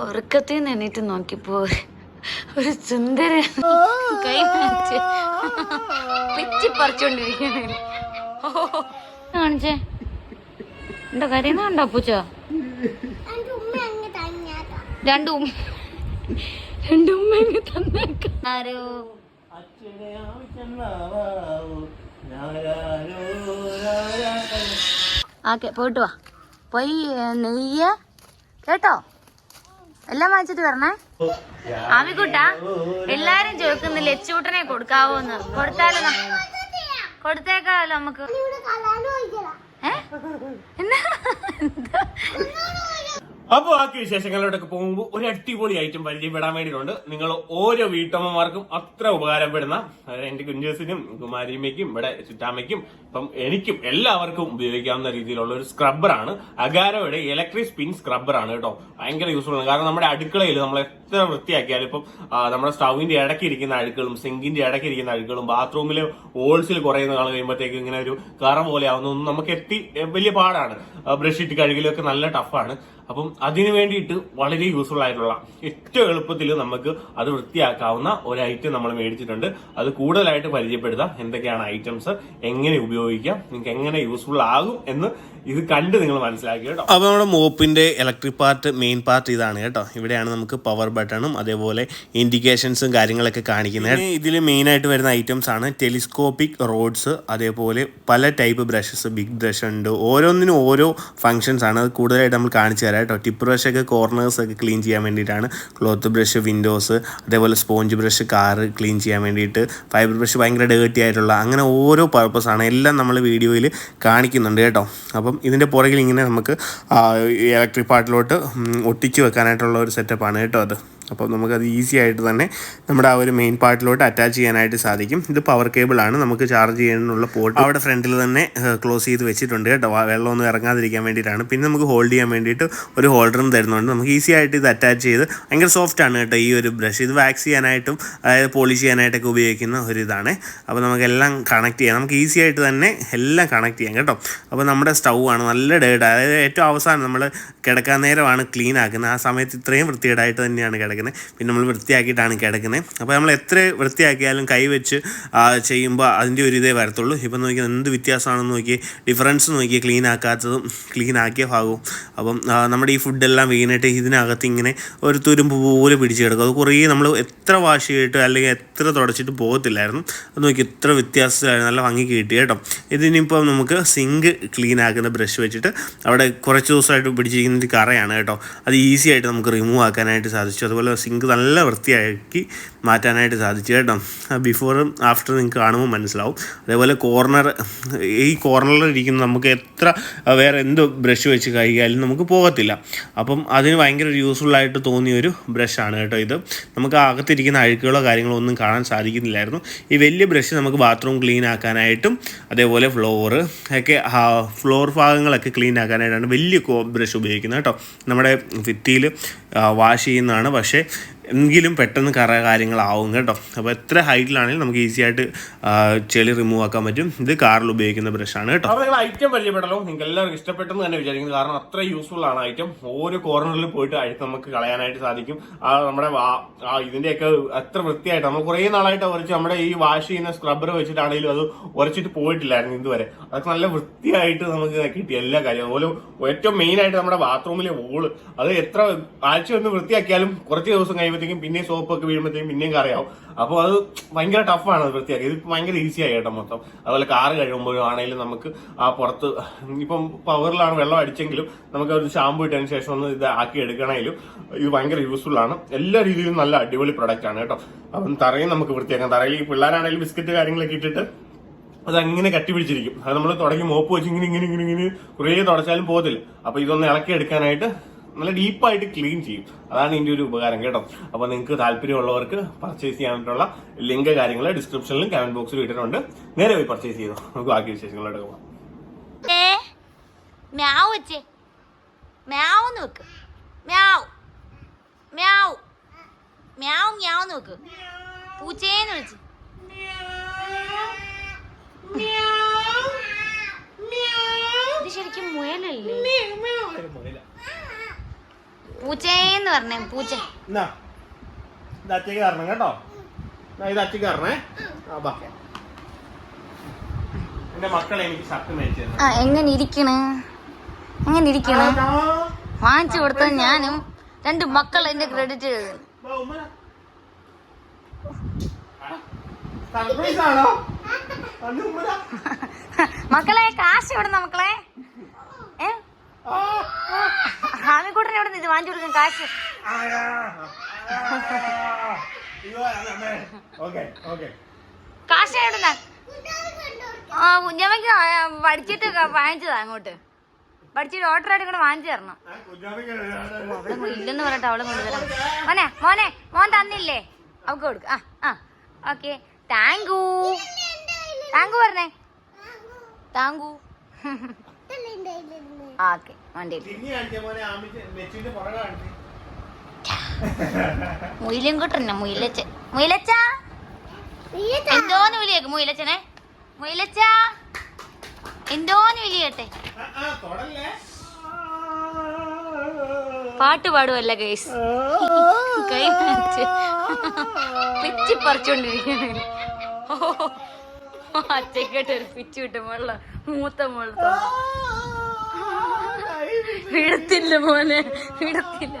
ഉറക്കത്തിൽ നിന്ന് എണീറ്റ് ഒരു- സുന്ദര കൈ മാറ്റി പിച്ചി പറിച്ചോണ്ടിരിക്കണേ കാണിച്ചേ? എന്താ കരയുന്നുണ്ടോ പൂച്ച? രണ്ടും രണ്ടും ഉമ്മ ഇങ്ങ് തന്നേക്ക. ആരോ? ഓക്കെ പോയിട്ട് വാ. പോയി നെയ്യ കേട്ടോ? എല്ലാം വാങ്ങിച്ചിട്ട് വരണേ? ആമിക്കുട്ടാ എല്ലാരും ചോദിക്കുന്നു ലച്ചൂട്ടനെ കൊടുക്കാവോന്ന്? കൊടുത്താലോ കൊടുത്തേക്കാലോ നമുക്ക്. ഏ? എന്നാ? അപ്പോൾ ബാക്കി വിശേഷങ്ങളിലോട്ടൊക്കെ പോകുമ്പോൾ ഒരു അടിപൊളി ഐറ്റം പരിചയപ്പെടാൻ വേണ്ടിയിട്ടുണ്ട്. നിങ്ങൾ ഓരോ വീട്ടമ്മമാർക്കും അത്ര ഉപകാരപ്പെടുന്ന എന്റെ കുഞ്ചേസിനും കുമാരിയമ്മയ്ക്കും ഇവിടെ ചുറ്റാമ്മയ്ക്കും ഇപ്പം എനിക്കും എല്ലാവർക്കും ഉപയോഗിക്കാവുന്ന രീതിയിലുള്ള ഒരു സ്ക്രബ്ബറാണ് അഗാരോയുടെ ഇലക്ട്രിക് സ്പിൻ സ്ക്രബ്ബറാണ് കേട്ടോ. ഭയങ്കര യൂസ്ഫുൾ ആണ്. കാരണം നമ്മുടെ അടുക്കളയിൽ നമ്മൾ എത്ര വൃത്തിയാക്കിയാലും ഇപ്പം നമ്മുടെ സ്റ്റൗവിന്റെ ഇടക്കിരിക്കുന്ന ഇരിക്കുന്ന അഴുക്കുകളും സിങ്കിന്റെ ഇടക്കിരിക്കുന്ന ഇരിക്കുന്ന അഴുക്കുകളും ബാത്റൂമിൽ ഓൾസിൽ കുറയുന്ന നാൾ കഴിയുമ്പോഴത്തേക്ക് ഇങ്ങനെ ഒരു കറ പോലെ ആവുന്നൊന്നും നമുക്ക് എത്തി വലിയ പാടാണ്. ബ്രഷ് ഇട്ട് കഴുകലൊക്കെ നല്ല ടഫാണ് അപ്പം അതിനു വേണ്ടിയിട്ട് വളരെ യൂസ്ഫുൾ ആയിട്ടുള്ള ഏറ്റവും എളുപ്പത്തിൽ നമുക്ക് അത് വൃത്തിയാക്കാവുന്ന ഒരു ഐറ്റം നമ്മൾ മേടിച്ചിട്ടുണ്ട്. അത് കൂടുതലായിട്ട് പരിചയപ്പെടുത്താം. എന്തൊക്കെയാണ് ഐറ്റംസ് എങ്ങനെ ഉപയോഗിക്കാം? നിങ്ങൾക്ക് എങ്ങനെ യൂസ്ഫുൾ ആകും എന്ന് ഇത് കണ്ട് നിങ്ങൾ മനസ്സിലാക്കി കേട്ടോ. അപ്പോൾ നമ്മുടെ മോപ്പിന്റെ ഇലക്ട്രിക് പാർട്ട് മെയിൻ പാർട്ട് ഇതാണ് കേട്ടോ. ഇവിടെയാണ് നമുക്ക് പവർ ബട്ടണും അതേപോലെ ഇൻഡിക്കേഷൻസും കാര്യങ്ങളൊക്കെ കാണിക്കുന്നത്. ഇതിൽ മെയിൻ ആയിട്ട് വരുന്ന ഐറ്റംസ് ആണ് ടെലിസ്കോപ്പിക് റോഡ്സ് അതേപോലെ പല ടൈപ്പ് ബ്രഷസ് ബിഗ് ബ്രഷ് ഉണ്ട്. ഓരോന്നിനും ഓരോ ഫങ്ഷൻസ് ആണ്. അത് കൂടുതലായിട്ട് നമ്മൾ കാണിച്ചു തരാം കേട്ടോ. ടിപ്പ് ബ്രഷ് ഒക്കെ കോർണേഴ്സ് ഒക്കെ ക്ലീൻ ചെയ്യാൻ വേണ്ടിയിട്ടാണ്. ക്ലോത്ത് ബ്രഷ് വിൻഡോസ് അതേപോലെ സ്പോഞ്ച് ബ്രഷ് കാറ് ക്ലീൻ ചെയ്യാൻ വേണ്ടിയിട്ട് ഫൈബർ ബ്രഷ് ഭയങ്കര ഡേർട്ടി ആയിട്ടുള്ള അങ്ങനെ ഓരോ പർപ്പസ് ആണ്. എല്ലാം നമ്മൾ വീഡിയോയിൽ കാണിക്കുന്നുണ്ട് കേട്ടോ. അപ്പം ഇതിന്റെ പുറകിൽ ഇങ്ങനെ നമുക്ക് ഇലക്ട്രിക് പാർട്ടിലോട്ട് ഒട്ടിച്ച് വെക്കാനായിട്ടുള്ള ഒരു സെറ്റപ്പാണ് കേട്ടോ അത്. അപ്പോൾ നമുക്കത് ഈസി ആയിട്ട് തന്നെ നമ്മുടെ ആ ഒരു മെയിൻ പാർട്ടിലോട്ട് അറ്റാച്ച് ചെയ്യാനായിട്ട് സാധിക്കും. ഇത് പവർ കേബിളാണ് നമുക്ക് ചാർജ് ചെയ്യാനുള്ള പോർട്ട് അവിടെ ഫ്രണ്ടിൽ തന്നെ ക്ലോസ് ചെയ്ത് വെച്ചിട്ടുണ്ട് കേട്ടോ. വെള്ളമൊന്നും ഇറങ്ങാതിരിക്കാൻ വേണ്ടിയിട്ടാണ്. പിന്നെ നമുക്ക് ഹോൾഡ് ചെയ്യാൻ വേണ്ടിയിട്ട് ഒരു ഹോൾഡറും തരുന്നുണ്ട്. നമുക്ക് ഈസി ആയിട്ട് ഇത് അറ്റാച്ച് ചെയ്ത് ഭയങ്കര സോഫ്റ്റ് ആണ് കേട്ടോ ഈ ഒരു ബ്രഷ് ഇത് വാക്സ് ചെയ്യാനായിട്ടും അതായത് പോളിഷ് ചെയ്യാനായിട്ടൊക്കെ ഉപയോഗിക്കുന്ന ഒരു ഇതാണ്. അപ്പോൾ നമുക്കെല്ലാം കണക്ട് ചെയ്യാം. നമുക്ക് ഈസി ആയിട്ട് തന്നെ എല്ലാം കണക്ട് ചെയ്യാം കേട്ടോ. അപ്പോൾ നമ്മുടെ സ്റ്റൗ ആണ് നല്ല ഡേഡ് അതായത് ഏറ്റവും അവസാനം നമ്മൾ കിടക്കാൻ നേരമാണ് ക്ലീൻ ആക്കുന്നത്. ആ സമയത്ത് ഇത്രയും വൃത്തികേടായിട്ട് തന്നെയാണ് കിടക്കുന്നത്. പിന്നെ നമ്മൾ വൃത്തിയാക്കിയിട്ടാണ് കിടക്കുന്നത്. അപ്പോൾ നമ്മൾ എത്ര വൃത്തിയാക്കിയാലും കൈ വെച്ച് ചെയ്യുമ്പോൾ അതിന്റെ ഒരു ഇതേ വരത്തുള്ളൂ. ഇപ്പം നോക്കി എന്ത് വ്യത്യാസമാണെന്ന് നോക്കി ഡിഫറൻസ് നോക്കി ക്ലീൻ ആക്കാത്തതും ക്ലീൻ ആക്കിയ ഭാഗവും. അപ്പം നമ്മുടെ ഈ ഫുഡെല്ലാം വീണിട്ട് ഇതിനകത്ത് ഇങ്ങനെ ഒരു തുരുമ്പ് പോലെ പിടിച്ച് കിടക്കും. അത് കുറേ നമ്മൾ എത്ര വാഷ് ചെയ്തിട്ട് അല്ലെങ്കിൽ എത്ര തുടച്ചിട്ട് പോകത്തില്ലായിരുന്നു. അത് നോക്കി എത്ര വ്യത്യാസമായിരുന്നു നല്ല ഭംഗി കിട്ടി കേട്ടോ. ഇതിനിപ്പം നമുക്ക് സിങ്ക് ക്ലീൻ ആക്കുന്ന ബ്രഷ് വെച്ചിട്ട് അവിടെ കുറച്ച് ദിവസമായിട്ട് പിടിച്ചിരിക്കുന്ന കറയാണ് കേട്ടോ. അത് ഈസി ആയിട്ട് നമുക്ക് റിമൂവ് ആക്കാനായിട്ട് സാധിച്ചു. അതുപോലെ സിങ്ക് നല്ല വൃത്തിയാക്കി മാറ്റാനായിട്ട് സാധിച്ചു കേട്ടോ. ബിഫോറും ആഫ്റ്റർ നിങ്ങൾക്ക് കാണുമ്പോൾ മനസ്സിലാവും. അതേപോലെ കോർണർ ഈ കോർണറിൽ ഇരിക്കുന്ന നമുക്ക് എത്ര വേറെ എന്ത് ബ്രഷ് വെച്ച് കഴുകിയാലും നമുക്ക് പോകത്തില്ല. അപ്പം അതിന് ഭയങ്കര യൂസ്ഫുള്ളായിട്ട് തോന്നിയ ഒരു ബ്രഷാണ് കേട്ടോ ഇത്. നമുക്ക് അകത്തിരിക്കുന്ന അഴുക്കുകളോ കാര്യങ്ങളോ ഒന്നും കാണാൻ സാധിക്കുന്നില്ലായിരുന്നു. ഈ വലിയ ബ്രഷ് നമുക്ക് ബാത്റൂം ക്ലീൻ ആക്കാനായിട്ടും അതേപോലെ ഫ്ലോറ് ഒക്കെ ഫ്ലോർ ഭാഗങ്ങളൊക്കെ ക്ലീൻ ആക്കാനായിട്ടാണ് വലിയ ബ്രഷ് ഉപയോഗിക്കുന്നത് കേട്ടോ. നമ്മുടെ ഭിത്തിയിൽ വാഷ് ചെയ്യുന്നതാണ്. പക്ഷേ എങ്കിലും പെട്ടെന്ന് കറ കാര്യങ്ങളാവും കേട്ടോ. അപ്പോൾ എത്ര ഹൈറ്റിലാണെങ്കിലും നമുക്ക് ഈസി ആയിട്ട് ചെളി റിമൂവ് ആക്കാൻ പറ്റും. ഇത് കാറിൽ ഉപയോഗിക്കുന്ന ബ്രഷാണ് കേട്ടോ. അപ്പോൾ നിങ്ങൾ ഐറ്റം പരിചയപ്പെടലോ നിങ്ങൾക്ക് എല്ലാവർക്കും ഇഷ്ടപ്പെട്ടെന്ന് തന്നെ വിചാരിക്കുന്നു. കാരണം അത്ര യൂസ്ഫുൾ ആണ് ഐറ്റം ഓരോ കോർണറിൽ പോയിട്ട് അഴുക്ക് നമുക്ക് കളയാനായിട്ട് സാധിക്കും. ആ നമ്മുടെ ഇതിന്റെയൊക്കെ എത്ര വൃത്തിയായിട്ട് നമ്മൾ കുറേ നാളായിട്ട് ഉരച്ച് നമ്മുടെ ഈ വാഷ് ചെയ്യുന്ന സ്ക്രബ്ബർ വെച്ചിട്ടാണെങ്കിലും അത് ഉരച്ചിട്ട് പോയിട്ടില്ലായിരുന്നു ഇതുവരെ. അതൊക്കെ നല്ല വൃത്തിയായിട്ട് നമുക്ക് കിട്ടി എല്ലാ കാര്യവും. അതുപോലെ ഏറ്റവും മെയിനായിട്ട് നമ്മുടെ ബാത്റൂമിലെ വോൾ അത് എത്ര ആഴ്ച ഒന്ന് വൃത്തിയാക്കിയാലും കുറച്ച് ദിവസം കഴിയുമ്പോഴത്തേക്കും പിന്നെയും സോപ്പൊക്കെ വീഴുമ്പോഴത്തേക്കും പിന്നെയും കറിയാവും. അപ്പോൾ അത് ഭയങ്കര ടഫാണ് അത് വൃത്തിയാക്കി ഇത് ഭയങ്കര ഈസി ആയി കേട്ടോ മൊത്തം. അതുപോലെ കാറ് കഴിയുമ്പോഴും ആണെങ്കിലും നമുക്ക് ആ പുറത്ത് ഇപ്പം പവറിലാണ് വെള്ളം അടിച്ചെങ്കിലും നമുക്ക് ഒരു ഷാമ്പു ഇട്ടതിന് ശേഷം ഒന്ന് ഇത് ആക്കി എടുക്കണമെങ്കിലും ഇത് ഭയങ്കര യൂസ്ഫുൾ ആണ്. എല്ലാ രീതിയിലും നല്ല അടിപൊളി പ്രൊഡക്റ്റ് ആണ് കേട്ടോ. അപ്പം തറയും നമുക്ക് വൃത്തിയാക്കാം. തറയിൽ ഈ പിള്ളേരാണെങ്കിലും ബിസ്ക്കറ്റ് കാര്യങ്ങളൊക്കെ ഇട്ടിട്ട് അത് അങ്ങനെ കട്ടി പിടിച്ചിരിക്കും. അത് നമ്മൾ തുടങ്ങി മോപ്പ് വെച്ച് ഇങ്ങനെ ഇങ്ങനെ ഇങ്ങനെ ഇങ്ങനെ കുറേ തുടച്ചാലും പോകത്തില്ല. അപ്പോൾ ഇതൊന്ന് ഇളക്കി എടുക്കാനായിട്ട് നല്ല ഡീപ്പായിട്ട് ക്ലീൻ ചെയ്യും. അതാണ് ഇതിന്റെ ഒരു ഉപകാരം കേട്ടോ. അപ്പോൾ നിങ്ങൾക്ക് താല്പര്യമുള്ളവർക്ക് പർച്ചേസ് ചെയ്യാനായിട്ടുള്ള ലിങ്ക് കാര്യങ്ങൾ ഡിസ്ക്രിപ്ഷനിലും കമന്റ് ബോക്സിലും ഇട്ടിട്ടുണ്ട്. നേരെ പോയി പർച്ചേസ് ചെയ്തോ. നമുക്ക് ബാക്കി വിശേഷങ്ങളോട് പോകാം ഏ മ്യാവ് വെച്ചേ മ്യാവ് നോക്ക്. മ്യാവ്. മ്യാവ്. മ്യാവ് മ്യാവ് നോക്ക്. പൂച്ചേന്ന് വിളിച്ച്. ഇത് ശരിക്കും മുയലല്ലേ? പൂച്ചേന്ന് പറഞ്ഞേ പൂച്ച. ഇത് തരണം കേട്ടോ. ഇത് അച്ഛക്ക് തരണേ എന്റെ മക്കളെ എനിക്ക് ഷർട്ട് മേടിച്ചു ആ എങ്ങനെ ഇരിക്കണ്? എങ്ങനെ ഇരിക്കണ്? വാങ്ങിച്ചു കൊടുത്തത് ഞാനും രണ്ട് മക്കൾ എന്റെ ക്രെഡിറ്റ്. മക്കളെ കാശ് ഇവിടുന്ന മക്കളെ? ഹാമിക്കൂട്ടൻ എവിടെ ഇത് വാങ്ങിച്ചു കൊടുക്കും? കാശ്. കാശ് എവിടുന്ന ആ കുഞ്ഞമ്മക്ക് പഠിച്ചിട്ട് വാങ്ങിച്ചതാ അങ്ങോട്ട്. പഠിച്ചിട്ട് ഓട്ടർ ആയിട്ട് ഇങ്ങോട്ട് വാങ്ങിച്ചു തരണം. അവൾ ഇല്ലെന്ന് പറഞ്ഞിട്ട് അവളെ കൊണ്ടുതരാം മോനെ മോനെ മോൻ തന്നില്ലേ? അവക്ക് കൊടുക്ക. ആ ആ. Okay. Thank you thank you പറഞ്ഞേ. Thank you okay. വണ്ടി തിരിഞ്ഞ് കാണിച്ചേ മോനെ ആമിച്ച് മെച്ചിന്റെ പുറകെ കാണിച്ചേ. മുയിലും കൂട്ടന്നെ മുയിലച്ച മുയിലച്ച. എന്തോന്ന് വിളിയേക്ക് മുയിലച്ചനെ മുയിലച്ച എന്തോന്ന് വിളിയട്ടെ പാട്ട് പാടുമല്ല ഗൈസ് കൈ പിച്ചി പറിച്ചോണ്ടിരിക്കുന്നു അച്ചക്കെട്ട് ഒരു പിച്ചു കിട്ടും മുള്ള മൂത്ത മുള്ള വിടത്തില്ല മോനെ വിടത്തില്ല.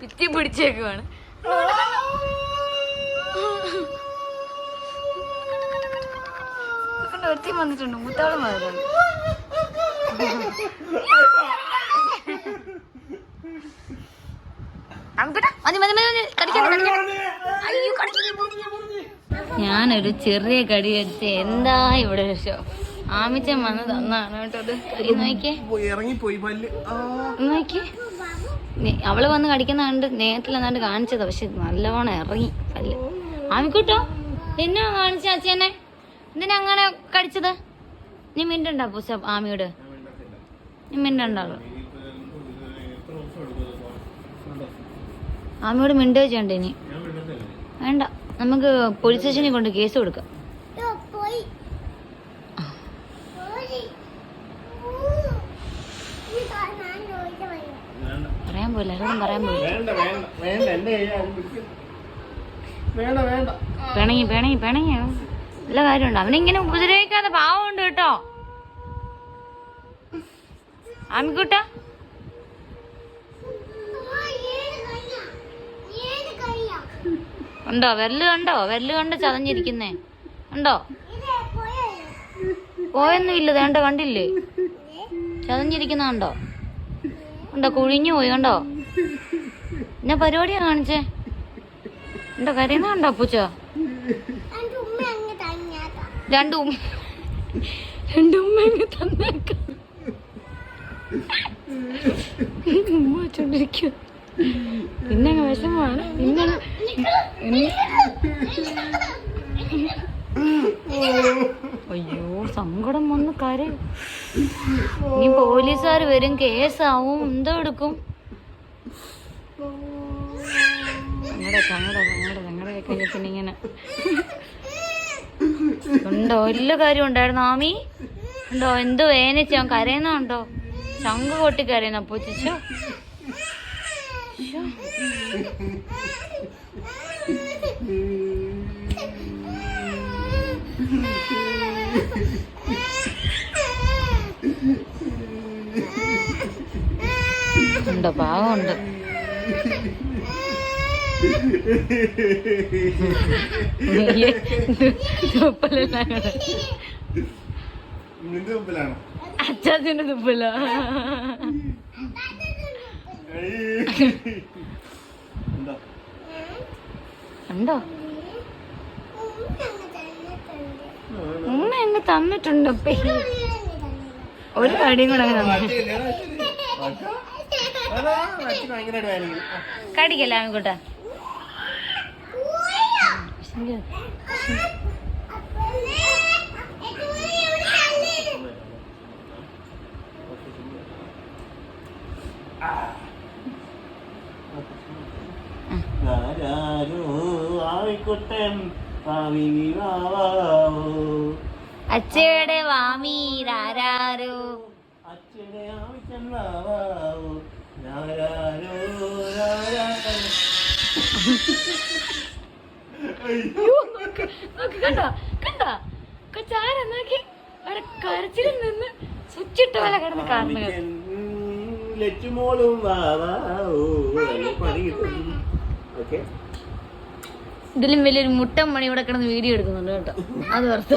പിറ്റി പിടിച്ചേക്കുവാണ്. ഒരുത്തി വന്നിട്ടുണ്ട്. മൂത്താളും വന്നിട്ടുണ്ട്. അങ്ങോട്ടാ മതി മതി മതി കടിക്കാൻ അയ്യോ കടിക്കണ്ട. ഞാനൊരു ചെറിയ കടി എടുത്ത് എന്താ ഇവിടെ വിഷയം ആമിച്ചൻ വന്ന് തന്നാണ് കേട്ടോ നോക്കിയേ. അവൾ വന്ന് കടിക്കുന്ന കണ്ട് നേരത്തിൽ എന്നാണ്ട് കാണിച്ചത് പക്ഷെ നല്ലവണ്ണം ഇറങ്ങി പല്ല്. ആമിക്കൂട്ടോ എന്നാ കാണിച്ച അച്ഛനെ. എന്തിനാ അങ്ങനെ കടിച്ചത്? നീ മിണ്ടണ്ട പൂച്ച ആമിയോട്. നീ മിണ്ടണ്ടാളു ആമിയോട് മിണ്ടുക ചെയ്യണ്ട ഇനി? വേണ്ട. നമുക്ക് പോലീസ് സ്റ്റേഷനിൽ കൊണ്ട് കേസ് കൊടുക്കാം. പറയാൻ പോയില്ല ആരോടും പോയില്ല. പിണങ്ങി പിണങ്ങി പിണങ്ങി നല്ല കാര്യമുണ്ട്. അവനിങ്ങനെ ഉപദ്രവിക്കാതെ പാവമുണ്ട് കേട്ടോ. ആമിക്കൂട്ട? ഉണ്ടോ? വെല്ല് കണ്ടോ? വെല്ല് കണ്ട് ചതഞ്ഞിരിക്കുന്നേ. ഉണ്ടോ? പോയൊന്നും ഇല്ല വേണ്ട കണ്ടില്ലേ? ചതഞ്ഞിരിക്കുന്ന കണ്ടോ? ഉണ്ടോ? കുഴിഞ്ഞു പോയി. കണ്ടോ? എന്നാ പരിപാടിയാ കാണിച്ചേ? ഉണ്ടോ? കരയുന്ന കണ്ടോ പൂച്ച രണ്ടും രണ്ടും തന്നേക്കാം ഉമ്മ വെച്ചോണ്ടിരിക്കുക പിന്നെ വിഷമമാണ്. പിന്നെ അയ്യോ സങ്കടം വന്ന് കരയും. ഇനി പോലീസുകാർ വരും കേസാവും എന്തോ എടുക്കും. ഞങ്ങളുടെ ഞങ്ങളുടെ ഇങ്ങനെ. ഉണ്ടോ? എല്ലാ കാര്യം ഉണ്ടായിരുന്നു. ആമി? ഉണ്ടോ? എന്തോ വേനച്ചോ കരയുന്നോ കരയുന്നുണ്ടോ ചങ്ക് പൊട്ടി കരയുന്ന പൂച്ചോ ഉണ്ടോ പാവമുണ്ട്. അച്ചാച്ചന്റെ തുപ്പല. ഉണ്ടോ? ഉമ്മ എന്നെ തന്നിട്ടുണ്ട്. ഒരു കടിയും കൂടെ കടിക്കല്ലേ ആമിക്കൂട്ട ആരാരോ ആവിക്കുട്ടൻ ആവിവാവോ അച്ചയുടെ വാമീരാരോ അച്ഛനെ ആവിച്ചൻ വാവോ ആരാരോ അയ്യോ, നോക്ക്, നോക്ക്, കണ്ടോ കണ്ടോ? കൊച്ചാര നോക്കി. അവിടെ കരച്ചിൽ നിന്ന് സ്വിച്ചിട്ട് പോലെ കിടന്ന് ലച്ചുമോളും വാവാ പണി കിട്ടും. ഓക്കെ. ഇതിലും വലിയൊരു മുട്ടൻ മണി ഇവിടെ കിടന്ന് വീഡിയോ എടുക്കുന്നുണ്ട് കേട്ടോ. അത് ഓർത്ത്.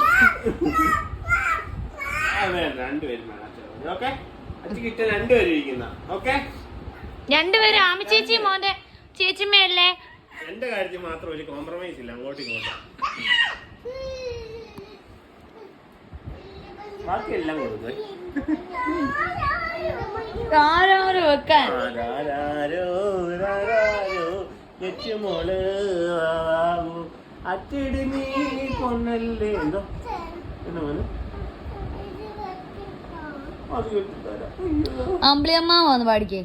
രണ്ടുപേരും ആമി ചേച്ചി മോന്റെ ചേച്ചിമ്മയല്ലേ? എന്റെ കാര്യത്തിൽ മാത്രം ഒരു കോംപ്രമൈസ് ഇല്ല. അങ്ങോട്ടും ഇങ്ങോട്ടും. ബാക്കിയെല്ലാം കൊടുക്കും. ആരാരോ വെക്കാൻ. ആരാരോ, ആരാരോ, വാവാവൂ. അച്ചടി നീ കൊന്നല്ലേ എന്തോ? എന്നാ മോനെ? വന്ന് പാടിക്കേ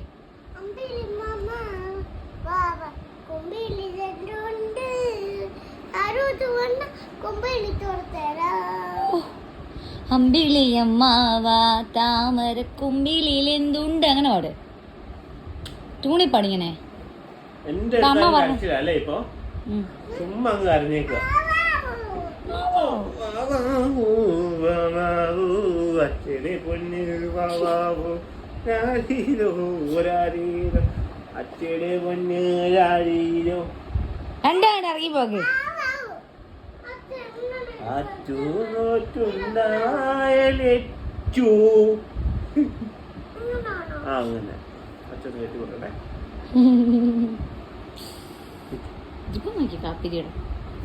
അമ്പിളിയമ്മാവ താമര കുമ്പിളിൽ എന്തുണ്ട് അങ്ങനെ പാട്. തൂണിപ്പാടിങ്ങനെ പാടിങ്ങനെ എന്റെ അമ്മ അടുത്താണ് പറഞ്ഞു. കരച്ചിലാ അല്ലേ ഇപ്പൊ. ചുമ്മാ അങ്ങ് കരഞ്ഞേക്കുക അച്ഛനെ പൊന്ന് വാവാവൂ രാരീരോ രാരീരോ അച്ഛനെ പൊന്ന് രാരീരോ രണ്ടാണ് ഇറങ്ങി പോകെ ആ അങ്ങനെ. അച്ഛൻ കയറ്റി ഇപ്പൊ നോക്കി കാപ്പിരിയുടെ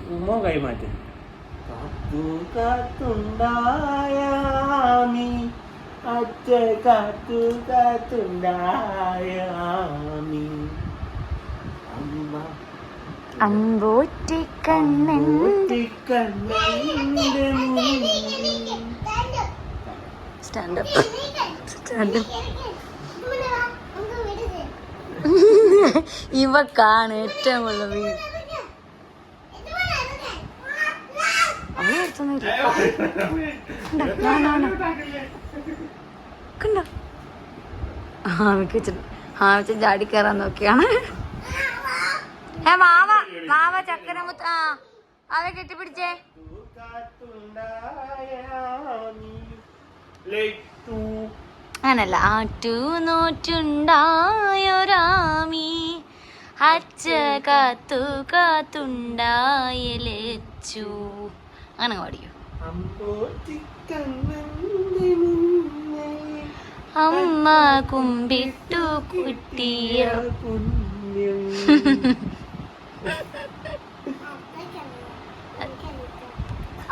ഉമ്മോ കൈമാറ്റം. കാത്തു അച്ഛ കാത്തു അമ്മ. സ്റ്റാൻഡപ്പ് സ്റ്റാൻഡപ്പ് ഇവക്കാണ് ഏറ്റവും കൂടുതൽ വീട് അവളെ അടുത്തൊന്നുമില്ല കണ്ടോ ആമിക്ക് ആമിച്ച ചാടി കയറാൻ നോക്കിയാണ്. ഏ മാവ മാവ ചക്കരമുത്ത ആ അവയെ കെട്ടിപ്പിടിച്ചേ. അങ്ങനല്ല ആറ്റു നോറ്റുണ്ടായൊരാമി അച്ച കാത്തു കാത്തുണ്ടായലച്ചു അങ്ങനെ പാടിക്കോ. അമ്മ കുമ്പിട്ടു കുട്ടിയ.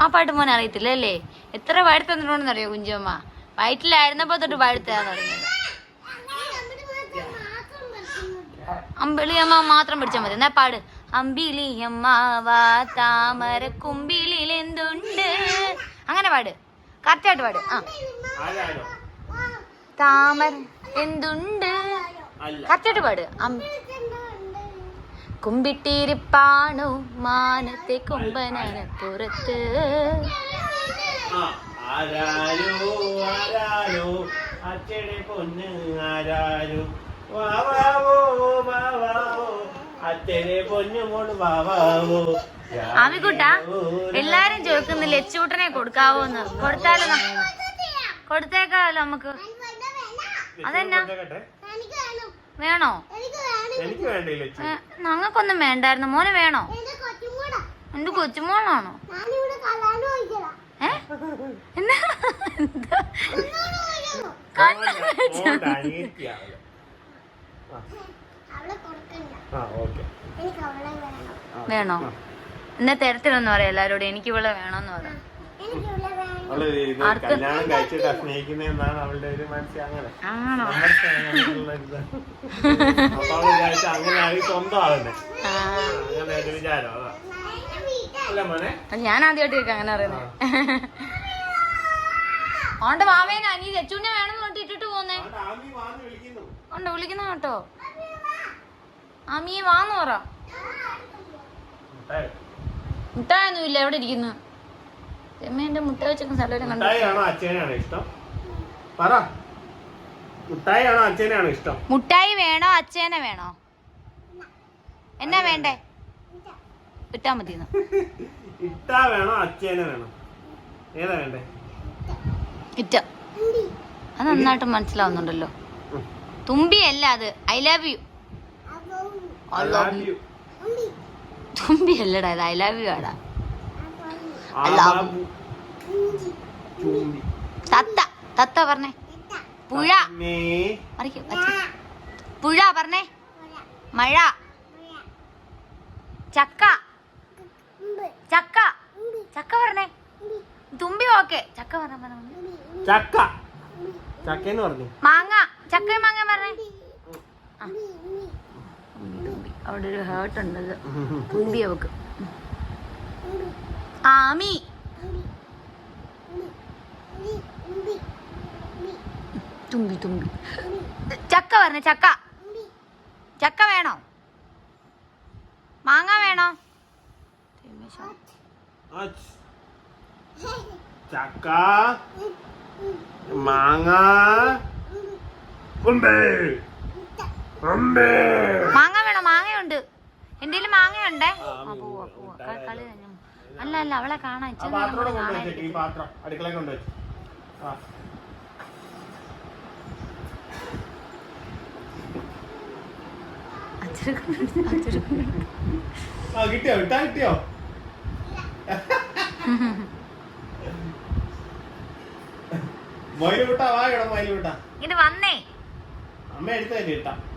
ആ പാട്ട് മോനെ അറിയത്തില്ല അല്ലേ? എത്ര പാടി തന്നിട്ടുണ്ടെന്ന് അറിയോ കുഞ്ചമ്മ? വയറ്റിലായിരുന്നപ്പോ തൊട്ട് തുടങ്ങിയത് അമ്പിളിയമ്മ മാത്രം പഠിച്ചാൽ മതി. എന്നാ പാട്. അമ്പിളിയമ്മാവ താമര കുമ്പിളിൽ എന്തുണ്ട് അങ്ങനെ പാട്. കറക്റ്റായിട്ട് പാട്. ആ. താമര എന്തുണ്ട്? കറക്റ്റായിട്ട് പാട്. കുമ്പിട്ടിരിപ്പാണു മാനത്തെ കുമ്പനന പുറത്ത്. ആരാരോ ആരാരോ അച്ഛനെ പൊന്ന് ആരാരോ വാവാവോ വാവാവോ അച്ഛനെ പൊന്നു മോൾ വാവാവോ ആമിക്കുട്ട എല്ലാരും ചോദിക്കുന്നു ലച്ചൂട്ടനെ കൊടുക്കാവോന്ന്? കൊടുത്താലോ കൊടുത്തേക്കാവല്ലോ കൊടുത്തേക്കാലോ നമുക്ക്. അതെന്നാ? വേണോ? എനിക്ക് വേണ്ടില്ല ഏ, ഞങ്ങൾക്കൊന്നും വേണ്ടായിരുന്നു. മോനെ വേണോ? എന്റെ കൊച്ചുമോളാണോ? ഏ? എന്നാ? എന്താ? ആ ഓക്കെ. വേണോ. എന്നെ തരത്തിലെന്ന് പറയാം എല്ലാരോടും. എനിക്ക് ഇവിടെ വേണമെന്ന് പറയാം ആണോ? ഞാൻ ആദ്യമായിട്ട് കേൾക്കാം അങ്ങനെ അറിയുന്നത് ഓണ്ട് വാവേന നീ ലച്ചുവിനെ വേണമെന്ന് പറഞ്ഞിട്ട് ഇട്ടിട്ട് പോന്നേ. ഉണ്ട്. വിളിക്കുന്ന. കേട്ടോ. അമ്മിയെ വാന്ന് പറ. മുട്ടായി. മുട്ടായൊന്നും ഇല്ല എവിടെ ഇരിക്കുന്നു? ചെമ്മേന്റെ മുട്ട വെച്ചൊക്കെ സ്ഥലം കണ്ടു. ഇഷ്ടം? പറ. മുട്ടായിയാണോ അച്ഛനെയാണോ ഇഷ്ടം? മുട്ടായി വേണോ അച്ഛനെ വേണോ? എന്നാ വേണ്ടേ? ഇട്ടാ മതി ഇട്ടാ വേണോ അച്ഛനെ വേണോ? ഏതാ വേണ്ടേ? ഇറ്റ അത് നന്നായിട്ട് മനസ്സിലാവുന്നുണ്ടല്ലോ. തുമ്പിയല്ല അത്. I love you. തുമ്പി അല്ലടാ ഇത് ഐ ലവ് യു ആടാ. തത്ത തത്ത പറഞ്ഞേ. പുഴ. പുഴ. പറഞ്ഞേ. മഴ. ചക്ക. ചക്ക. ചക്ക പറഞ്ഞേ. തുമ്പി ഓക്കെ ചക്ക പറഞ്ഞ ചക്ക. ചക്ക ചക്കേന്ന് പറഞ്ഞു. മാങ്ങ. ചക്ക മാങ്ങ പറഞ്ഞേ. അവിടെ ഒരു ഹേർട്ട് ഉണ്ടത് തുമ്പി അവക്ക്. ആമി തുമ്പി തുമ്പി. ചക്ക പറഞ്ഞ ചക്ക. ചക്ക വേണോ? മാങ്ങ വേണോ. ചക്ക. മാങ്ങ. ഉമ്പേ. മാങ്ങ വേണോ? മാങ്ങയുണ്ട്. എന്റെ മാങ്ങയുണ്ടേ? പോവാ പോവാ. കളി കഴിഞ്ഞു. അല്ല അല്ല അവളെ കാണാൻ കിട്ടിയോ? ഇട്ടാ കിട്ടിയോ? വാ വന്നേ. അമ്മ എടുത്തല്ലേ ഇട്ടാ. അമ്മയുടെ കയ്യിലുണ്ട്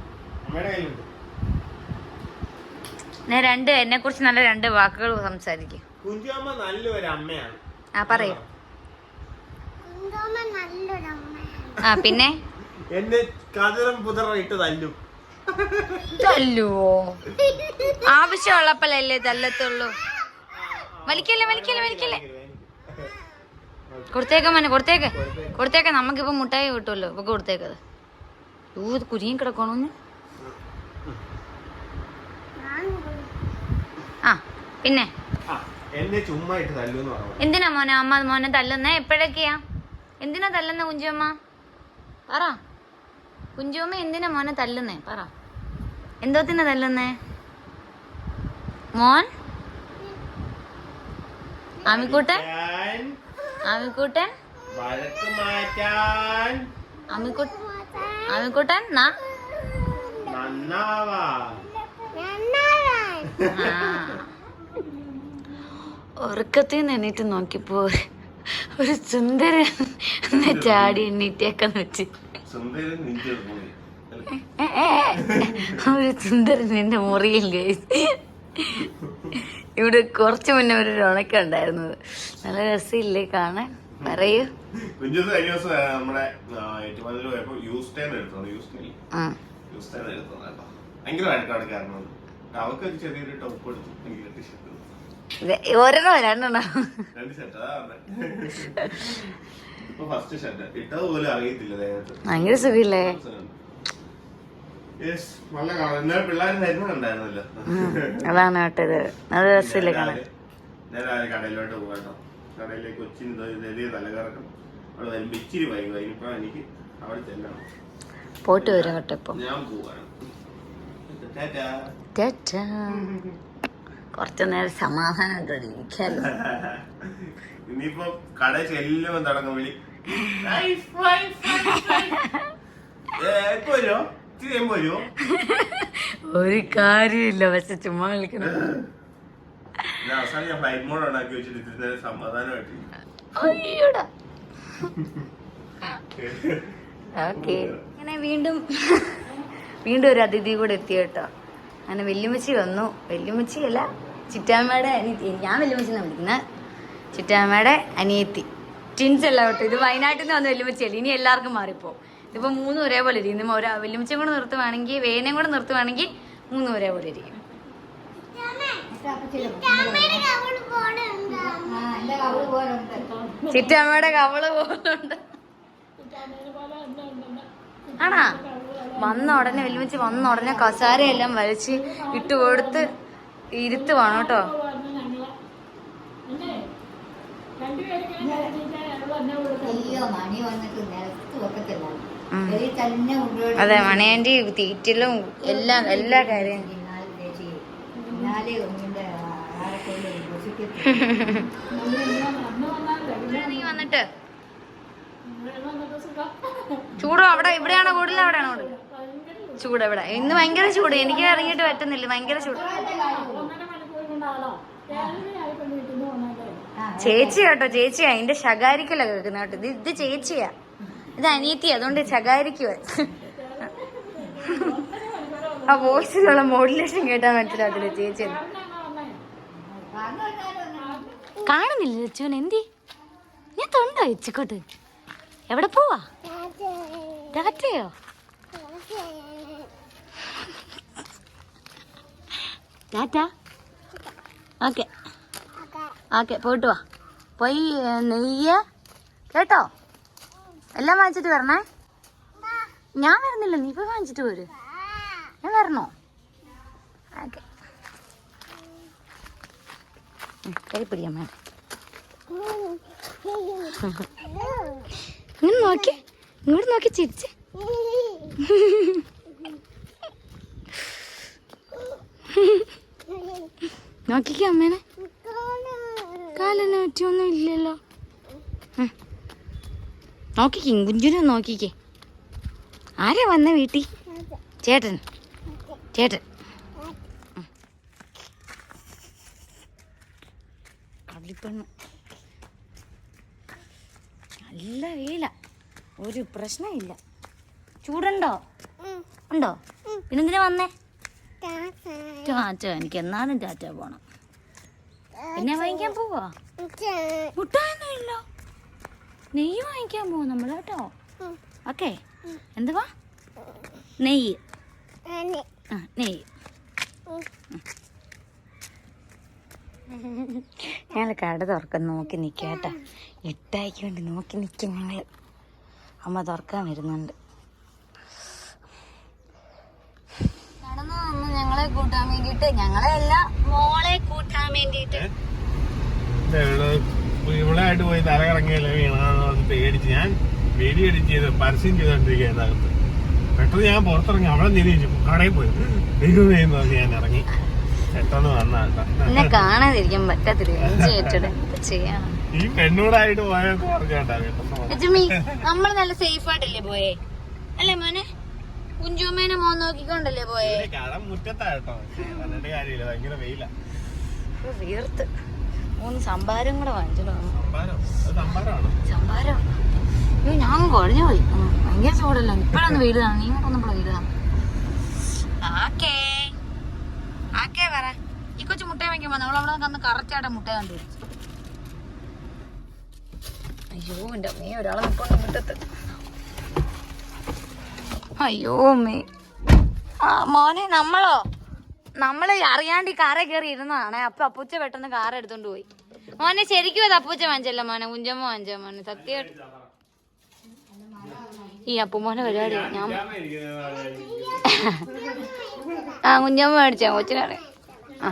ഞാൻ രണ്ട് എന്നെ കുറിച്ച് നല്ല രണ്ട് വാക്കുകൾ സംസാരിക്കും. കുഞ്ചുമ്മ നല്ലൊരു അമ്മയാണ്. ആ പറയൂ. ആ. പിന്നെ? എന്നെ കതിറും പുതറും ഇട്ട് തല്ലും. തല്ലുവോ? ആവശ്യമുള്ളപ്പോഴല്ലേ തല്ലത്തുള്ളൂ? വലിക്കല്ലേ വലിക്കല്ലേ വലിക്കല്ലേ? കൊടുത്തേക്ക മോനെ കൊടുത്തേക്ക്. കൊടുത്തേക്ക. നമുക്കിപ്പോ മുട്ടായി കിട്ടുമല്ലോ. ഇപ്പൊ കൊടുത്തേക്കത് ഊ കുരിയും കുരുങ്ങി കിടക്കണോന്ന് ആ പിന്നെ? എന്നെ ചുമ്മാ ഇട്ട് തല്ലൂന്ന് പറഞ്ഞു എന്തിനാ മോനെ അമ്മ മോനെ തല്ലുന്നേ? എപ്പോഴൊക്കെയാ? എന്തിനാ തല്ലുന്ന കുഞ്ചുമ്മ പറ. കുഞ്ചുമ്മ എന്തിനാ മോനെ തല്ലുന്നേ? പറ. എന്തോത്തിനാ തല്ലുന്നേ? മോൻ? ആമിക്കൂട്ടൻ ഞാൻ ആമിക്കൂട്ടൻ വഴക്ക് മാറ്റാൻ. ആമിക്കൂട്ടൻ ആമിക്കൂട്ടൻ നാ. നന്നാവാ. ഉറക്കത്തിൽ നിന്ന് എണീറ്റ് നോക്കിയപ്പോ ഒരു സുന്ദര ചാടി എണ്ണീറ്റേക്കെന്ന് വെച്ച്. സുന്ദരൻ ഒരു സുന്ദരൻ എന്റെ മുറിയിൽ ഇവിടെ കുറച്ച് മുന്നേ ഒരു ഉണക്ക ഉണ്ടായിരുന്നത്. നല്ല രസമില്ലേ കാണാൻ? പറയൂ. കുഞ്ചുസ് കഴിഞ്ഞ ദിവസം നമ്മുടെ ഏറ്റുമാനൂർ പോയപ്പോ ഭയങ്കര വഴക്കാണ് കാരണം ചെറിയൊരു ടോപ്പ് എടുത്തു എനിക്ക് ടീഷർട്ട് ഇത് രണ്ടെണ്ണോ. രണ്ട് ഷർട്ട് അതാ ഇപ്പൊ ഫസ്റ്റ് ഷർട്ട് ഇട്ടത് പോലും അറിയത്തില്ല ദേഹത്ത്. ഭയങ്കര സുഖമില്ലേ അതാണ് കേട്ടോ ഇത് നല്ല രസമില്ല ഞാൻ കാണാൻ? ഞാൻ രാവിലെ കടയിലോട്ട് പോകട്ടോ കടയിലേക്ക് കൊച്ചിന് എന്തോ വലിയ തലകറക്കം. അവിടെ വരുമ്പോ ഇച്ചിരി വൈകും. എനിക്ക് അവിടെ ചെല്ലണം. പോയിട്ട് വരും കേട്ടോ ഞാൻ പോവാണ്. ടാറ്റാ. കുറച്ചു നേരം സമാധാനം ഇരിക്കാലോ. ഇനിയിപ്പോ കട ചെല്ലുമ്പോ തുടങ്ങും വിളി. ഏ, ഇപ്പൊ വരുമോ ഇച്ചിരി കഴിയുമ്പോ വരുമോ ഒരു കാര്യമില്ല പക്ഷെ ചുമ്മാ കളിക്കണം ഞാൻ അവസാനം ഞാൻ ഫ്ലൈറ്റ് മോഡ് ഉണ്ടാക്കി വെച്ചിട്ട് ഇത്തിരി നേരം സമാധാനമായിട്ട് അയ്യോടാ. ഓക്കെ അങ്ങനെ വീണ്ടും വീണ്ടും ഒരു അതിഥി കൂടെ എത്തി കേട്ടോ അങ്ങനെ വെല്ലുമിച്ചി വന്നു. വെല്ലുമുച്ചി അല്ല ചിറ്റാമ്മയുടെ അനിയത്തി ഞാൻ വെല്ലുമിച്ചിന്നാണ് വിളിക്കുന്നത്. ചിറ്റാമ്മയുടെ അനിയത്തി. ടിൻസ് അല്ല കേട്ടോ. ഇത് വയനാട്ടിൽ നിന്ന് വന്ന വെല്ലുമിച്ചിയല്ല ഇനി എല്ലാവർക്കും മാറിപ്പോ. ഇതിപ്പോ മൂന്നും ഒരേപോലെ ഇരിക്കും. ഇന്ന് ഒരാ വെല്ലുമിച്ചും കൂടെ നിർത്തുവാണെങ്കിൽ വേനയും കൂടെ നിർത്തുവാണെങ്കിൽ മൂന്നും ഒരേപോലെ ഇരിക്കും. ചിറ്റമ്മയുടെ കവൾ പോകുന്നുണ്ട് ആണാ? വന്ന ഉടനെ വെല്ലുമിച്ച് വന്ന ഉടനെ കസാരയെല്ലാം വലിച്ച് ഇട്ട് കൊടുത്ത് ഇരുത്തുവാണ് കേട്ടോ. അതെ മണിയാന്റി തീറ്റലും എല്ലാം എല്ലാ കാര്യം നീ വന്നിട്ട്. ചൂടോ അവിടെ? ഇവിടെയാണോ കൂടുതൽ? അവിടെയാണോ കൂടുതൽ? ചൂട് ഇവിടെ ഇന്ന് ഭയങ്കര ചൂട്. എനിക്ക് ഇറങ്ങിയിട്ട് പറ്റുന്നില്ല. ഭയങ്കര ചൂട്. ചേച്ചി കേട്ടോ ചേച്ചിയാ എന്റെ ശകാരിക്കല കേൾക്കുന്ന കേട്ടോ. ഇത് ഇത് ചേച്ചിയാ. ഇത് അനീത്തി അതുകൊണ്ട് ശകാരിക്കുവ ആ വോയിസിലുള്ള മോഡുലേഷൻ കേട്ടാ മനസ്സിലാക്കില്ല ചേച്ചി. കാണുന്നില്ല ലച്ചുവൻ എന്തി? ഞാൻ തൊണ്ടോ ഇച്ചിക്കോട്ട്? എവിടെ പോവാ? ടാറ്റയോ ടാറ്റ. ഓക്കെ ഓക്കെ പോയിട്ട് വാ. പോയി നെയ്യ്. കേട്ടോ? എല്ലാം വാങ്ങിച്ചിട്ട് വരണേ? ഞാൻ വരുന്നില്ല. നീ പോയി വാങ്ങിച്ചിട്ട് പോര് ഞാൻ വരണോ? ഓക്കെ കൈ പിടിക്കാൻ വേണ്ട ഇങ്ങനെ നോക്കി. ഇങ്ങോട്ട് നോക്കി ചിരിച്ച്. നോക്കിക്കേ അമ്മേനെ കാലെന്നെ പറ്റിയൊന്നും ഇല്ലല്ലോ. നോക്കിക്കേ കുഞ്ചുനെ നോക്കിക്കേ. ആരാ വന്ന വീട്ടിൽ? ചേട്ടൻ. ചേട്ടൻ. കള്ളിപ്പെണ്ണ് നല്ല വെയില. ഒരു പ്രശ്നമില്ല. ചൂടുണ്ടോ? ഉണ്ടോ? പിന്നെന്തിനാ വന്നേ? ചാച്ച. എനിക്ക് എന്നാലും ചാച്ച പോണം. പിന്നെ വാങ്ങിക്കാൻ പോവാ? മുട്ടായൊന്നും ഇല്ല നെയ്യ് വാങ്ങിക്കാൻ പോവാ നമ്മൾ കേട്ടോ. ഓക്കെ. എന്തുവാ? നെയ്യ്. ആ നെയ്യ്. ഞങ്ങൾ കട തുറക്കാൻ നോക്കി നിൽക്കുക കേട്ടോ. എട്ടായിക്ക് വേണ്ടി നോക്കി നിൽക്കും ഞങ്ങൾ അമ്മ തുറക്കാൻ വരുന്നുണ്ട്. വന്ന് ഞങ്ങളെ കൂട്ടാൻ വേണ്ടിയിട്ട്. ഞങ്ങളെ അല്ല മോളെ കൂട്ടാൻ വേണ്ടിയിട്ട്. ഇവളായിട്ട് പോയി തല കറങ്ങിയല്ലേ വീണെന്ന് പറഞ്ഞ് പേടിച്ച് ഞാൻ വീഡിയോ എഡിറ്റ് ചെയ്ത് പരസ്യം ചെയ്തോണ്ടിരിക്കുകയായിരുന്നു അകത്ത്. പെട്ടെന്ന് ഞാൻ പുറത്തിറങ്ങി അവിടെ നിരീക്ഷിച്ചു കടയിൽ പോയി. ദൈവമേ എന്ന് പറഞ്ഞ് ഞാൻ ഇറങ്ങി. പെട്ടെന്ന് വന്നാട്ടാ കാണാതിരിക്കാൻ പറ്റത്തില്ല. ചെയ്യണം ഈ പെണ്ണൂടായിട്ട് പോയെന്ന് നമ്മൾ നല്ല സേഫ് ആയിട്ടല്ലേ പോയേ? അല്ലേ മോനെ? കുഞ്ചുമ്മേനെ മോൻ നോക്കിക്കൊണ്ടല്ലേ പോയേ? കട കാര്യമില്ല. ഭയങ്കര വെയിലാ. വീർത്ത്. മൂന്ന് സംഭാരം കൂടെ വാങ്ങിച്ചോ സംഭാരം അയ്യോ ഞാൻ കുഴഞ്ഞു പോയി. ഭയങ്കര ചൂടല്ല? ഇപ്പഴൊന്ന് വീട് കാണാം നീ കൊണ്ടപ്പോൾ വീട് കാണാം ആക്കേ. ആക്കേ പറ. ഈ കൊച്ചു മുട്ട വാങ്ങിക്കുമ്പോ നമ്മളവിടെ കന്ന് കറക്റ്റായിട്ട് മുട്ട കണ്ടു അയ്യോ എന്റെ അമ്മേ ഒരാളെ നിൽക്കൊണ്ട് മുറ്റത്ത്. അയ്യോ അമ്മേ. ആ മോനെ നമ്മളോ? നമ്മൾ അറിയാണ്ട് ഈ കാറെ കയറി ഇരുന്നതാണേ. അപ്പൊ അപ്പൂച്ച പെട്ടെന്ന് കാർ എടുത്തോണ്ട് പോയി. മോനെ ശരിക്കും അത് അപ്പൂച്ച വാങ്ങിച്ചല്ല മോനെ. കുഞ്ചമ്മ വാങ്ങിച്ച മോനെ? സത്യമായിട്ട് ഈ അപ്പുമോനെ പരിപാടി ഞാൻ ആ കുഞ്ഞമ്മ മേടിച്ച. കൊച്ചിനെ ആ.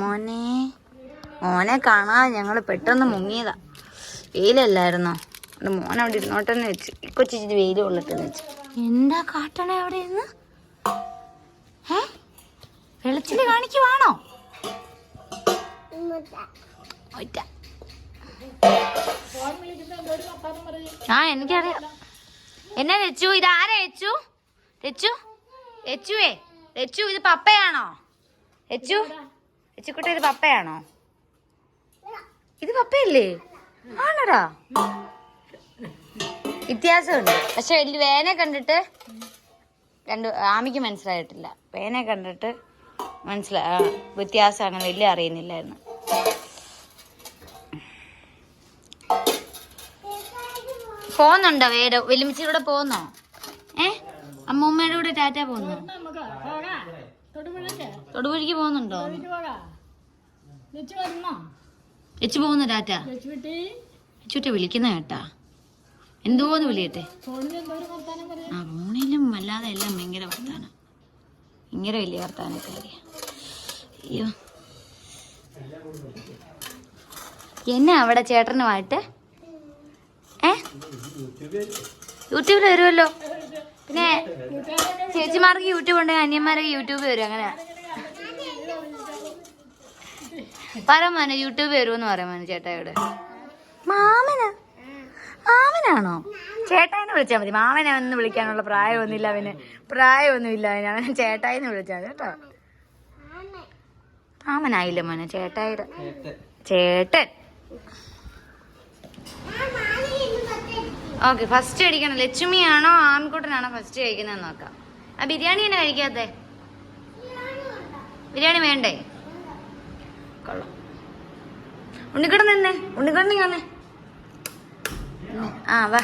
മോനെ. കാണാ ഞങ്ങൾ പെട്ടെന്ന് മുങ്ങിയതാ. വെയിലല്ലായിരുന്നോ? മോനെ അവിടെ ഇരുന്നോട്ടെന്ന് വെച്ച്. കൊച്ചിച്ചിട്ട് വെയിൽ കൊള്ളട്ടെന്ന് വെച്ച്. എന്താ കാട്ടണേ അവിടെ ഇരുന്ന്? ഏ വെളിച്ചിൽ കാണിക്കുവാണോ? ആ എനിക്കറിയാം. എന്നാ രച്ചു ഇത് ആരാ രച്ചു? രച്ചു? രച്ചുവേ രച്ചു ഇത് പപ്പയാണോ? രച്ചു? രച്ചുക്കുട്ട ഇത് പപ്പയാണോ? ഇത് പപ്പയല്ലേ? ആണോടാ. വ്യത്യാസമുണ്ട്. പക്ഷെ വലിയ വേനെ കണ്ടിട്ട് രണ്ട് ആമിക്ക് മനസ്സിലായിട്ടില്ല. പേനെ കണ്ടിട്ട് മനസ്സിലാ ആ, വ്യത്യാസം അങ്ങനെ വലിയ അറിയുന്നില്ലായിരുന്നു. വേറെ? വെല്ലുമിച്ചിയുടെ കൂടെ പോന്നോ ഏ? അമ്മൂമ്മയുടെ കൂടെ ടാറ്റ പോന്നു തൊടുപുഴയ്ക്ക് പോകുന്നുണ്ടോ? എച്ചു പോകുന്നു ടാറ്റ? എച്ചുട്ടെ വിളിക്കുന്ന കേട്ടാ. എന്തോന്ന് വിളിയട്ടെ? ആ ഫോണിലും വല്ലാതെ എല്ലാം ഭയങ്കര വർത്താനം. ഭയങ്കര വലിയ വർത്താനക്കാരിയ അയ്യോ. എന്നാ അവിടെ ചേട്ടനുമായിട്ട്? ഏ? യൂട്യൂബിൽ വരുമല്ലോ പിന്നെ ചേച്ചിമാർക്ക് യൂട്യൂബ് ഉണ്ട് അന്യന്മാരൊക്കെ യൂട്യൂബ് വരും അങ്ങനെ. പറ മോനെ യൂട്യൂബ് വരുമെന്ന് പറയാം മോനെ ചേട്ടായോട് മാമനാ? മാമനാണോ? ചേട്ടായിന്ന് വിളിച്ചാൽ മതി. മാമനെ ഒന്ന് വിളിക്കാനുള്ള പ്രായമൊന്നുമില്ല അവന് പ്രായമൊന്നുമില്ല അവന് അവനെ ചേട്ടായിന്ന് വിളിച്ചാൽ മതി കേട്ടോ. മാമനായില്ല മോനെ? ചേട്ടായിയുടെ ചേട്ടൻ. ഓക്കെ ഫസ്റ്റ് കഴിക്കണം. ലക്ഷ്മിയാണോ ആമിക്കുട്ടനാണോ ഫസ്റ്റ് കഴിക്കുന്നത് നോക്കാം. ആ ബിരിയാണി തന്നെ കഴിക്കാത്തേ? ബിരിയാണി വേണ്ടേ? കൊള്ളാം. ഉണ്ണിക്കട നിന്നേ വന്നേ ആ വാ.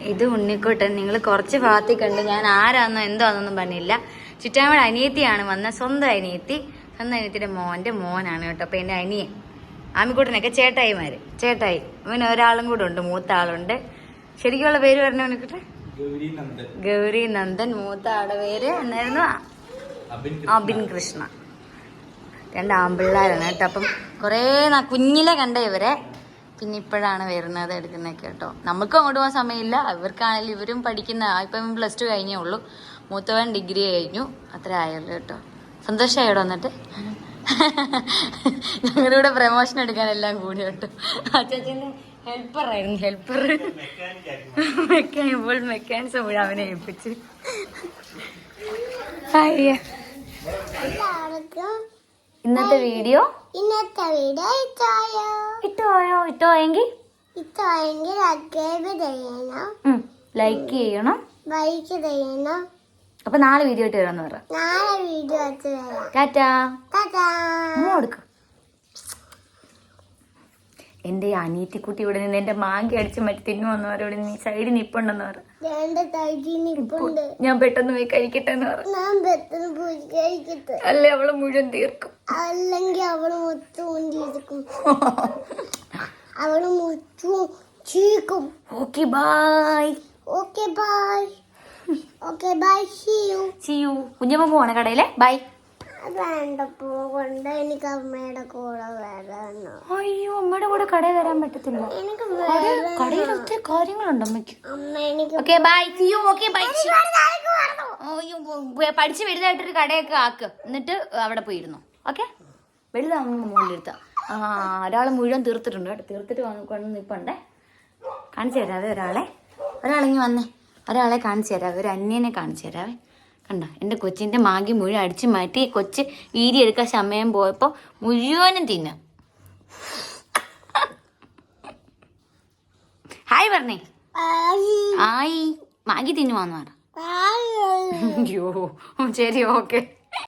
ഇത് ഉണ്ണിക്കോട്ടൻ. നിങ്ങൾ കുറച്ച് ഭാഗത്തിൽ കണ്ട് ഞാൻ ആരാന്നോ എന്തോന്നൊന്നും പറഞ്ഞില്ല. ചുറ്റാമയുടെ അനിയത്തിയാണ് വന്ന സ്വന്തം അനിയത്തി. സ്വന്തം അനിയത്തിയുടെ മോന്റെ മോനാണ് കേട്ടോ. അപ്പൊ എന്റെ അനിയൻ. ആമിക്കൂട്ടനൊക്കെ ചേട്ടായിമാര്. ചേട്ടായി. അവന് ഒരാളും കൂടെ ഉണ്ട്. മൂത്ത ആളുണ്ട്. ശരിക്കുള്ള പേര് പറഞ്ഞു ഉണ്ണിക്കുട്ടൻ? ഗൗരി നന്ദൻ മൂത്ത ആളുടെ പേര് എന്നായിരുന്നു? അബിൻ കൃഷ്ണ. രണ്ട് ആമ്പിള്ളേരാണ് കേട്ടോ. അപ്പം കുറേ കുഞ്ഞിലെ കണ്ട ഇവരെ. പിന്നെ ഇപ്പോഴാണ് വരുന്നത് എടുക്കുന്നത് കേട്ടോ. നമുക്ക് അങ്ങോട്ട് പോകാൻ സമയമില്ല. ഇവർക്കാണെങ്കിലും ഇവരും പഠിക്കുന്ന ഇപ്പം പ്ലസ് ടു കഴിഞ്ഞേ ഉള്ളൂ. മൂത്തവൻ ഡിഗ്രി കഴിഞ്ഞു. അത്ര ആയല്ലോ കേട്ടോ. സന്തോഷമായിട്ട് എന്നിട്ട്? ഞങ്ങളുടെ കൂടെ പ്രമോഷൻ എടുക്കാൻ എല്ലാം കൂടി കേട്ടോ. അച്ചാച്ചന്റെ ഹെൽപ്പറായിരുന്നു ഹെൽപ്പർ മെക്കാനിക് ഇപ്പോൾ മെക്കാനിക്സ് മുഴുവൻ അവനെ ഏൽപ്പിച്ച്. അയ്യ. ഇന്നത്തെ വീഡിയോ ഇന്നത്തെ വീഡിയോ ഇട്ടോയോ ഇട്ടോയോ ഇട്ടോയെങ്കിൽ ഇട്ടോയെങ്കിൽ സബ്സ്ക്രൈബ് ചെയ്യണം. ലൈക്ക് ചെയ്യണം. ലൈക്ക് ചെയ്യണം. അപ്പൊ നാളെ വീഡിയോ ഇട്ട് വരാന്ന് പറ. നാളെ വീഡിയോ ഇട്ട് വരാം. ടാറ്റാ. ടാറ്റാ. കൊടുക്ക്. എന്റെ അനീറ്റിക്കുട്ടി ഇവിടെ നിന്ന് എന്റെ മാങ്കി അടിച്ച് മറ്റു തിന്നു വന്നവരോട് നീ സൈഡിൽ നിപ്പുണ്ടെന്ന് പറഞ്ഞു ഞാൻ പെട്ടെന്ന് പോയി കഴിക്കട്ടെ എന്ന് പറ ഞാൻ പെട്ടെന്ന് പോയി കഴിക്കട്ടെ. അല്ലേ അവൾ മുഴുവൻ തീർക്കും. അല്ലെങ്കിൽ അവൾ മൊത്തം അവൾ ചീക്കും okay bye okay bye okay bye see you ചിയു കുഞ്ഞമ്മ പോവാണ് കടയിലെ. ബൈ വേണ്ട പോകണ്ട എനിക്ക് അമ്മയുടെ കൂടെ വരണം അയ്യോ അമ്മയുടെ കൂടെ കടയിൽ വരാൻ പറ്റത്തില്ല. എനിക്ക് കട- കടയിൽ ഒത്തിരി കാര്യങ്ങളുണ്ട് അമ്മയ്ക്ക്. അമ്മ എനിക്ക് okay bye see you okay bye അയ്യോ പഠിച്ച് വലുതായിട്ടൊരു കടയൊക്കെ ആക്ക്. എന്നിട്ട് അവിടെ പോയിരുന്നു. ഓക്കെ വലുതാവുന്ന മുകളിലിരുത്ത ആ ഒരാൾ മുഴുവൻ തീർത്തിട്ടുണ്ട് കേട്ടോ. തീർത്തിട്ട് കൊണ്ട് നിൽപ്പണ്ടേ. കാണിച്ചു തരാവേ ഒരാളെ. ഒരാളിങ്ങി വന്നേ. ഒരാളെ കാണിച്ചു തരാവേ. ഒരു അന്യനെ കാണിച്ചു തരാവേ. കണ്ടോ? എന്റെ കൊച്ചിന്റെ മാഗി മുഴുവൻ അടിച്ച് മാറ്റി കൊച്ച് വീരി എടുക്കാൻ സമയം പോയപ്പോൾ മുഴുവനും തിന്ന. ഹായ് പറഞ്ഞേ. ആയി. മാഗി തിന്നുവാന്ന് പറ. അയ്യോ ശരി ഓക്കെ.